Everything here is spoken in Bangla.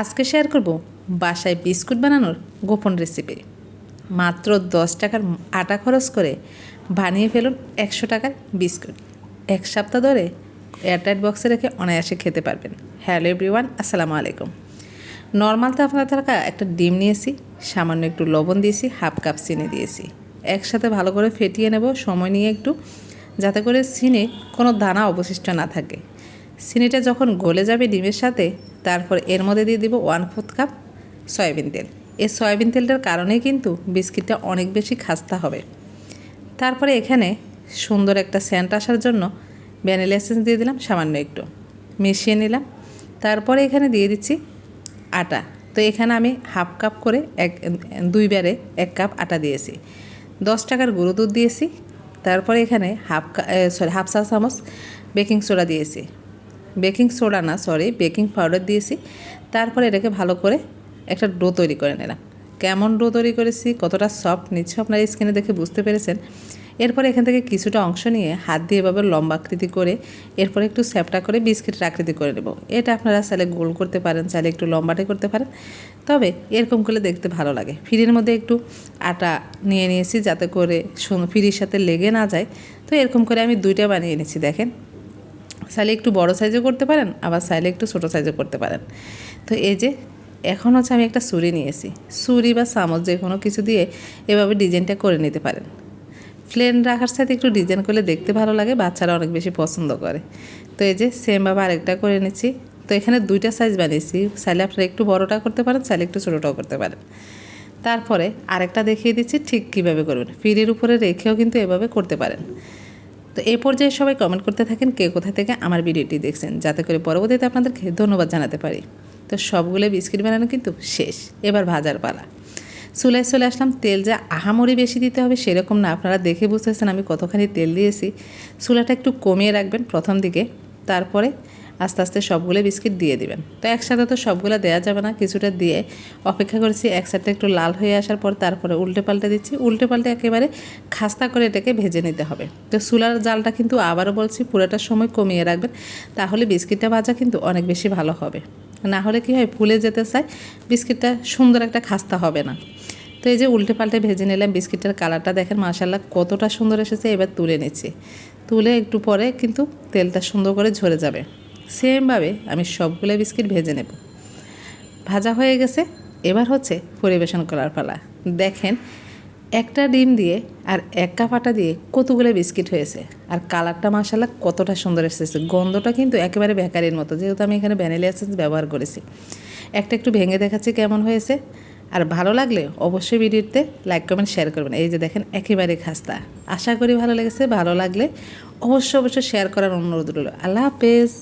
আজকে শেয়ার করব বাসায় বিস্কুট বানানোর গোপন রেসিপি মাত্র দশ টাকার আটা খরচ করে বানিয়ে ফেলুন একশো টাকার বিস্কুট। এক সপ্তাহ ধরে এয়ারটাইট বক্সে রেখে অনায়াসে খেতে পারবেন। হ্যালো এভরিওয়ান, আসসালামু আলাইকুম। নর্মাল তো আপনার থাকা একটা ডিম নিয়েছি, সামান্য একটু লবণ দিয়েছি, হাফ কাপ চিনি দিয়েছি। একসাথে ভালো করে ফেটিয়ে নেব, সময় নিয়ে একটু, যাতে করে চিনি কোনো দানা অবশিষ্ট না থাকে। চিনিটা যখন গলে যাবে ডিমের সাথে তারপর এর মধ্যে দিয়ে দিব ওয়ান ফোর্থ কাপ সয়াবিন তেল। এই সয়াবিন তেলটার কারণেই কিন্তু বিস্কিটটা অনেক বেশি খাস্তা হবে। তারপরে এখানে সুন্দর একটা স্যান্ট আসার জন্য ভ্যানিলা এসেন্স দিয়ে দিলাম, সামান্য একটু মিশিয়ে নিলাম। তারপরে এখানে দিয়ে দিচ্ছি আটা। তো এখানে আমি হাফ কাপ করে এক, দুই বারে এক কাপ আটা দিয়েছি। দশ টাকার গুঁড়ো দুধ দিয়েছি। তারপরে এখানে হাফ সরি হাফ চা চামচ বেকিং সোডা দিয়েছি। বেকিং সোডা না সরি বেকিং পাউডার দিয়েছি। তারপরে এটাকে ভালো করে একটা ডো তৈরি করে নিলাম। কেমন ডো তৈরি করেছি, কতটা সফট নিচ্ছে আপনারা স্কিনে দেখে বুঝতে পেরেছেন। এরপরে এখান থেকে কিছুটা অংশ নিয়ে হাত দিয়ে এভাবে লম্বা আকৃতি করে এরপরে একটু স্যাপটা করে বিস্কিটের আকৃতি করে নেব। এটা আপনারা চাইলে গোল করতে পারেন, চাইলে একটু লম্বাটে করতে পারেন। তবে এরকম করলে দেখতে ভালো লাগে। ফিরির মধ্যে একটু আটা নিয়ে নিয়েছি যাতে করে ফিরির সাথে লেগে না যায়। তো এরকম করে আমি দুইটা বানিয়ে নিয়েছি দেখেন। চাইলে একটু বড় সাইজে করতে পারেন, আবার চাইলে একটু ছোটো সাইজে করতে পারেন। তো এই যে, এখন হচ্ছে আমি একটা ছুরি নিয়েছি। ছুরি বা চামচ যে কোনো কিছু দিয়ে এভাবে ডিজাইনটা করে নিতে পারেন। প্লেন রাখার সাথে একটু ডিজাইন করলে দেখতে ভালো লাগে, বাচ্চারা অনেক বেশি পছন্দ করে। তো এই যে সেমভাবে আরেকটা করে নিচ্ছি। তো এখানে দুইটা সাইজ বানিয়েছি। চাইলে আপনারা একটু বড়টা করতে পারেন, চাইলে একটু ছোটোটাও করতে পারেন। তারপরে আরেকটা দেখিয়ে দিচ্ছি ঠিক কীভাবে করবেন। ফিরির উপরে রেখেও কিন্তু এভাবে করতে পারেন। তো এই পর্যায়ে সবাই কমেন্ট করতে থাকেন কে কোথা থেকে আমার ভিডিওটি দেখছেন। যাতে করে পরবর্তীতে আপনাদেরকে ধন্যবাদ জানাতে পারি। তো সবগুলো বিস্কিট বানানো কিন্তু শেষ। এবার ভাজার পালা। চুলায় চলে আসলাম, তেল যা আহামরি বেশি দিতে হবে সেরকম না। আপনারা দেখে বুঝতেছেন আমি কতখানি তেল দিয়েছি। চুলাটা একটু কমিয়ে রাখবেন প্রথম দিকে। তারপরে আস্তে আস্তে সবগুলো বিস্কিট দিয়ে দিবেন। তো একসাথে তো সবগুলো দেওয়া যাবে না, কিছুটা দিয়ে অপেক্ষা করছি, এক সাইডটা একটু লাল হয়ে আসার পর তারপরে উল্টে পাল্টে দিচ্ছি। উল্টে পাল্টে একেবারে খাস্তা করে এটাকে ভেজে নিতে হবে। তো চুলার জালটা কিন্তু আবারও বলছি, পুরোটা সময় কমিয়ে রাখবেন, তাহলে বিস্কিটটা ভাজা কিন্তু অনেক বেশি ভালো হবে। না হলে কী হয়, ফুলে যেতে চায়, বিস্কিটটা সুন্দর একটা খাস্তা হবে না। তো এই যে উল্টে পাল্টে ভেজে নিলাম বিস্কিটের কালারটা, দেখেন মাসাল্লাহ কতটা সুন্দর এসেছে, এবার তুলে নিচ্ছি। তুলে একটু পরে কিন্তু তেলটা সুন্দর করে ঝরে যাবে। সেমভাবে আমি সবগুলো বিস্কিট ভেজে নেব। ভাজা হয়ে গেছে, এবার হচ্ছে পরিবেশন করার পালা। দেখেন, একটা ডিম দিয়ে আর এক কাপ আটা দিয়ে কতগুলো বিস্কিট হয়েছে। আর কালারটা মাসাল্লাহ কতটা সুন্দর এসেছে। গন্ধটা কিন্তু একেবারে বেকারির মতো, যেহেতু আমি এখানে ভ্যানিলা এসেন্স ব্যবহার করেছি। একটা একটু ভেঙে দেখাচ্ছি কেমন হয়েছে। আর ভালো লাগলে অবশ্যই ভিডিওতে লাইক, কমেন্ট, শেয়ার করবেন। এই যে দেখেন, একেবারে খাস্তা। আশা করি ভালো লেগেছে, ভালো লাগলে অবশ্যই অবশ্যই শেয়ার করার অনুরোধ রইল। আল্লাহ হাফেজ।